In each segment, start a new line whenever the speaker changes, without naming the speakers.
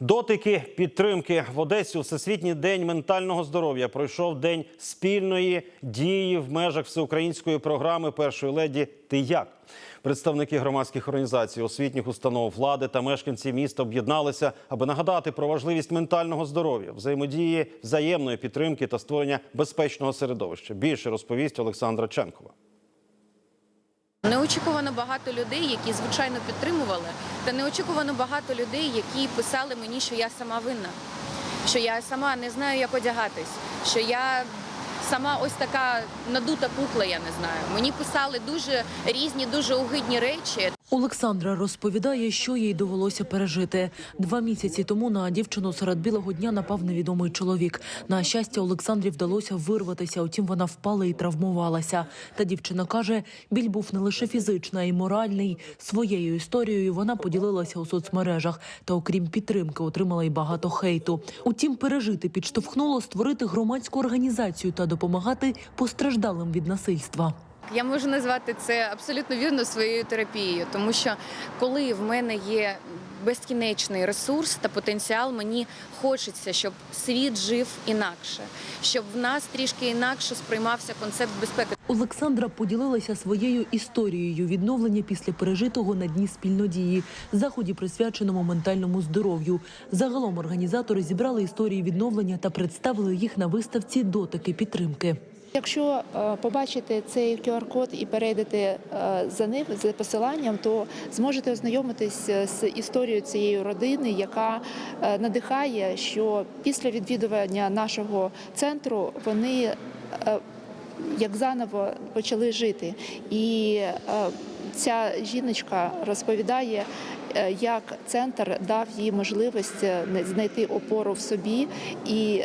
Дотики підтримки в Одесі у Всесвітній день ментального здоров'я пройшов день спільної дії в межах всеукраїнської програми першої леді Ти як представники громадських організацій, освітніх установ, влади та мешканці міста об'єдналися, аби нагадати про важливість ментального здоров'я, взаємодії, взаємної підтримки та створення безпечного середовища. Більше розповість Олександра Ченкова.
Неочікувано багато людей, які звичайно підтримували, та неочікувано багато людей, які писали мені, що я сама винна, що я сама не знаю, як одягатись, що я сама ось така надута кукла, я не знаю. Мені писали дуже різні, дуже огидні речі.
Олександра розповідає, що їй довелося пережити. Два місяці тому на дівчину серед білого дня напав невідомий чоловік. На щастя, Олександрі вдалося вирватися, утім вона впала і травмувалася. Та дівчина каже, біль був не лише фізичний, а й моральний. Своєю історією вона поділилася у соцмережах та, окрім підтримки, отримала й багато хейту. Утім, пережити підштовхнуло створити громадську організацію та допомагати постраждалим від насильства.
Я можу назвати це абсолютно вірно своєю терапією, тому що коли в мене є безкінечний ресурс та потенціал, мені хочеться, щоб світ жив інакше, щоб в нас трішки інакше сприймався концепт безпеки.
Олександра поділилася своєю історією відновлення після пережитого на дні спільнодії, заході присвяченому ментальному здоров'ю. Загалом організатори зібрали історії відновлення та представили їх на виставці дотики підтримки.
Якщо е, побачите цей QR-код і перейдете е, за ним за посиланням, то зможете ознайомитись е, з історією цієї родини, яка надихає, що після відвідування нашого центру вони як заново почали жити. І ця жіночка розповідає, як центр дав їй можливість знайти опору в собі і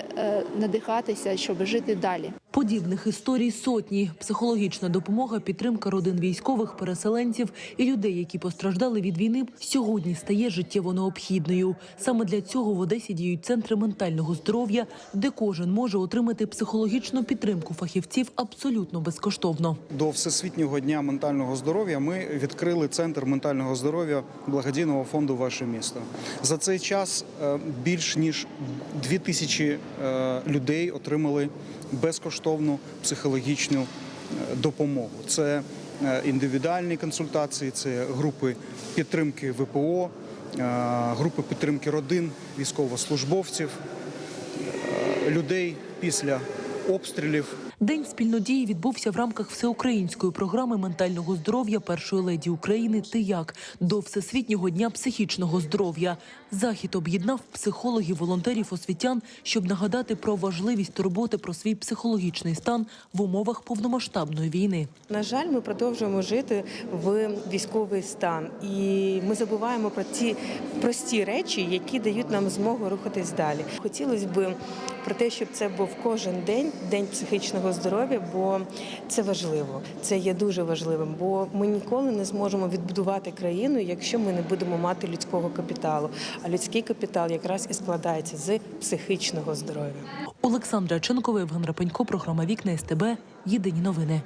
надихатися, щоб жити далі.
Подібних історій сотні. Психологічна допомога, підтримка родин військових, переселенців і людей, які постраждали від війни, сьогодні стає життєво необхідною. Саме для цього в Одесі діють центри ментального здоров'я, де кожен може отримати психологічну підтримку фахівців абсолютно безкоштовно.
До Всесвітнього дня ментального здоров'я ми відкрили центр ментального здоров'я благодійного фонду Ваше місто. За цей час е, більш ніж дві тисячі е, людей отримали безкоштовну психологічну е, допомогу. Це е, індивідуальні консультації, це групи підтримки ВПО, е, групи підтримки родин, військовослужбовців, людей після обстрілів.
День спільнодії відбувся в рамках всеукраїнської програми ментального здоров'я першої леді України «Ти як» до Всесвітнього дня психічного здоров'я. Захід об'єднав психологів, волонтерів, освітян, щоб нагадати про важливість турботи про свій психологічний стан в умовах повномасштабної війни.
На жаль, ми продовжуємо жити в військовий стан, і ми забуваємо про ті прості речі, які дають нам змогу рухатись далі. Хотілося б про те, щоб це був кожен день день психічного здоров'я, бо це важливо. Це є дуже важливим, бо ми ніколи не зможемо відбудувати країну, якщо ми не будемо мати людського капіталу. А людський капітал якраз і складається з психічного здоров'я.
Олександра Ченкова, Євген Рапенько, програма Вікна СТБ. Єдині новини.